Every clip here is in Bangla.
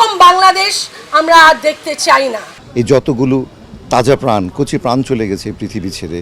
এরকম বাংলাদেশ আমরা আর দেখতে চাই না। এই যতগুলো তাজা প্রাণ, কচি প্রাণ চলে গেছে পৃথিবী ছেড়ে,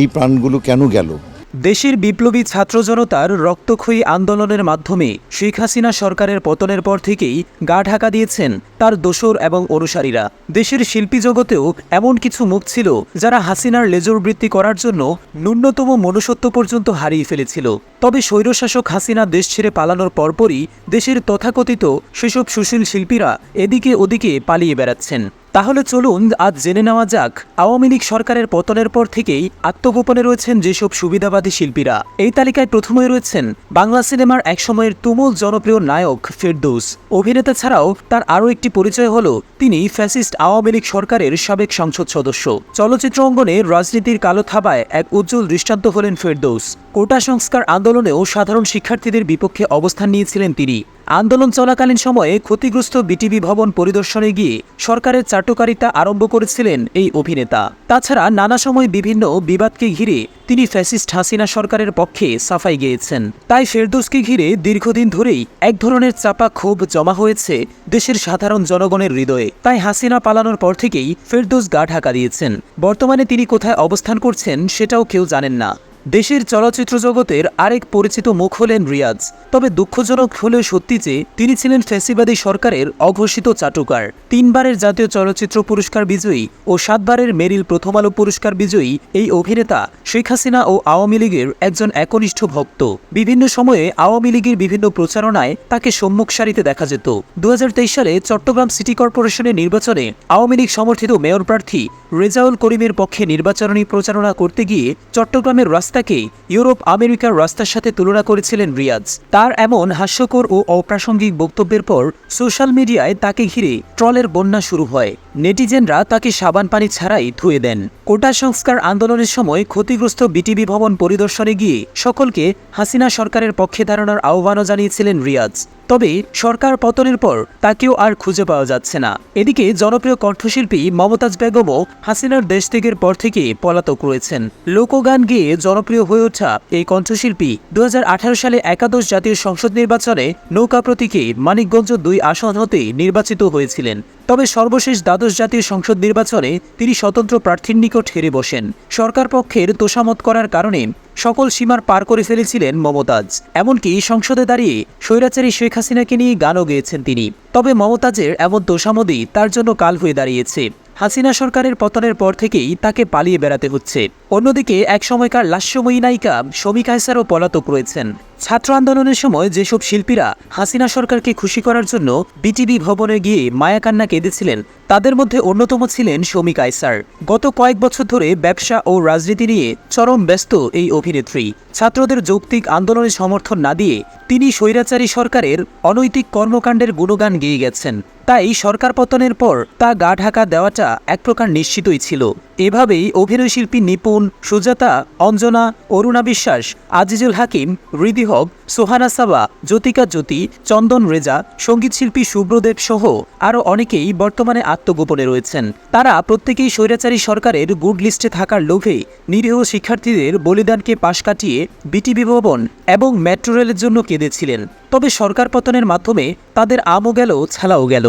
এই প্রাণগুলো কেন গেল? দেশের বিপ্লবী ছাত্র জনতার রক্তক্ষয়ী আন্দোলনের মাধ্যমে শেখ হাসিনা সরকারের পতনের পর থেকেই গা ঢাকা দিয়েছেন তার দোসর এবং অনুসারীরা। দেশের শিল্পী জগতেও এমন কিছু মুখ ছিল যারা হাসিনার লেজর বৃত্তি করার জন্য ন্যূনতম মনুষ্যত্ব পর্যন্ত হারিয়ে ফেলেছিল। তবে স্বৈরশাসক হাসিনা দেশ ছেড়ে পালানোর পরপরই দেশের তথাকথিত সেসব সুশীল শিল্পীরা এদিকে ওদিকে পালিয়ে বেড়াচ্ছেন। তাহলে চলুন আজ জেনে নেওয়া যাক, আওয়ামী লীগ সরকারের পতনের পর থেকেই আত্মগোপনে রয়েছেন যেসব সুবিধাবাদী শিল্পীরা। এই তালিকায় প্রথমে রয়েছেন বাংলা সিনেমার একসময়ের তুমুল জনপ্রিয় নায়ক ফেরদৌস। অভিনেতা ছাড়াও তার আরও একটি পরিচয় হল, তিনি ফ্যাসিস্ট আওয়ামী লীগ সরকারের সাবেক সংসদ সদস্য। চলচ্চিত্র অঙ্গনে রাজনীতির কালো থাবায় এক উজ্জ্বল দৃষ্টান্ত হলেন ফেরদৌস। কোটা সংস্কার আন্দোলনেও সাধারণ শিক্ষার্থীদের বিপক্ষে অবস্থান নিয়েছিলেন তিনি। আন্দোলন চলাকালীন সময়ে ক্ষতিগ্রস্ত বিটিভি ভবন পরিদর্শনে গিয়ে সরকারের চাটুকারিতা আরম্ভ করেছিলেন এই অভিনেতা। তাছাড়া নানা সময় বিভিন্ন বিবাদকে ঘিরে তিনি ফ্যাসিস্ট হাসিনা সরকারের পক্ষে সাফাই গেয়েছেন। তাই ফেরদৌসকে ঘিরে দীর্ঘদিন ধরেই এক ধরনের চাপা ক্ষোভ জমা হয়েছে দেশের সাধারণ জনগণের হৃদয়ে। তাই হাসিনা পালানোর পর থেকেই ফেরদৌস গা ঢাকা দিয়েছেন। বর্তমানে তিনি কোথায় অবস্থান করছেন সেটাও কেউ জানেন না। দেশের চলচ্চিত্র জগতের আরেক পরিচিত মুখ হলেন রিয়াজ। তবে দুঃখজনক হলেও সত্যি যে, তিনি ছিলেন ফ্যাসিবাদী সরকারের অঘোষিত চাটুকার। তিনবারের জাতীয় চলচ্চিত্র পুরস্কার বিজয়ী ও সাতবারের মেরিল প্রথম আলো পুরস্কার বিজয়ী এই অভিনেতা শেখ হাসিনা ও আওয়ামী লীগের একজন একনিষ্ঠ ভক্ত। বিভিন্ন সময়ে আওয়ামী লীগের বিভিন্ন প্রচারণায় তাকে সম্মুখ সারিতে দেখা যেত। দু হাজার তেইশ সালে চট্টগ্রাম সিটি কর্পোরেশনের নির্বাচনে আওয়ামী লীগ সমর্থিত মেয়র প্রার্থী রেজাউল করিমের পক্ষে নির্বাচনী প্রচারণা করতে গিয়ে চট্টগ্রামের রাস্তাকে ইউরোপ আমেরিকার রাস্তার সাথে তুলনা করেছিলেন রিয়াজ। তার এমন হাস্যকর ও অপ্রাসঙ্গিক বক্তব্যের পর সোশ্যাল মিডিয়ায় তাকে ঘিরে ট্রলের বন্যা শুরু হয়। নেটিজেনরা তাকে সাবান পানি ছাড়াই ধুয়ে দেন। কোটা সংস্কার আন্দোলনের সময় ক্ষতিগ্রস্ত বিটিভি ভবন পরিদর্শনে গিয়ে সকলকে হাসিনা সরকারের পক্ষে দাঁড়ানোর আহ্বানও জানিয়েছিলেন রিয়াজ। তবে সরকার পতনের পর তাকেও আর খুঁজে পাওয়া যাচ্ছে না। এদিকে জনপ্রিয় কণ্ঠশিল্পী মমতাজ বেগমও হাসিনার দেশ ত্যাগের পর থেকে পলাতক রয়েছেন। লোকগান গেয়ে জনপ্রিয় হয়ে ওঠা এই কণ্ঠশিল্পী দু হাজার আঠারো সালে একাদশ জাতীয় সংসদ নির্বাচনে নৌকা প্রতীকে মানিকগঞ্জ দুই আসন হতে নির্বাচিত হয়েছিলেন। তবে সর্বশেষ দ্বাদশ জাতীয় সংসদ নির্বাচনে তিনি স্বতন্ত্র প্রার্থীর নিকট হেরে বসেন। সরকার পক্ষের তোষামত করার কারণে সকল সীমার পার করে ফেলেছিলেন মমতাজ। এমনকি সংসদে দাঁড়িয়ে স্বৈরাচারী শেখ হাসিনাকে নিয়ে গানও গেয়েছেন তিনি। তবে মমতাজের এমন দোষামদি তার জন্য কাল হয়ে দাঁড়িয়েছে। হাসিনা সরকারের পতনের পর থেকেই তাকে পালিয়ে বেড়াতে হচ্ছে। অন্যদিকে এক সময়কার লাস্যময়ী নায়িকা শমী কায়সারও পলাতক রয়েছেন। ছাত্র আন্দোলনের সময় যেসব শিল্পীরা হাসিনা সরকারকে খুশি করার জন্য বিটিভি ভবনে গিয়ে মায়াকান্না কেঁদেছিলেন তাদের মধ্যে অন্যতম ছিলেন শমী কায়সার। গত কয়েক বছর ধরে ব্যবসা ও রাজনীতি নিয়ে চরম ব্যস্ত এই অভিনেত্রী। ছাত্রদের যৌক্তিক আন্দোলনে সমর্থন না দিয়ে তিনি স্বৈরাচারী সরকারের অনৈতিক কর্মকাণ্ডের গুণগান গেয়ে গেছেন। তাই সরকার পতনের পর তা গা ঢাকা দেওয়াটা এক প্রকার নিশ্চিতই ছিল। এভাবেই অভিনয়শিল্পী নিপুণ, সুজাতা, অঞ্জনা, অরুণা বিশ্বাস, আজিজুল হাকিম, হৃদি হক, সোহানা সাবা, জ্যোতিকা জ্যোতি, চন্দন রেজা সঙ্গীতশিল্পী সুব্রদেব সহ আরও অনেকেই বর্তমানে আত্মগোপনে রয়েছেন। তারা প্রত্যেকেই স্বৈরাচারী সরকারের গুড লিস্টে থাকার লোভে নিরীহ শিক্ষার্থীদের বলিদানকে পাশ কাটিয়ে বিটিভি ভবন এবং মেট্রো রেলের জন্য কেঁদেছিলেন। তবে সরকার পতনের মাধ্যমে তাদের আমও গেল, ছালাও গেল।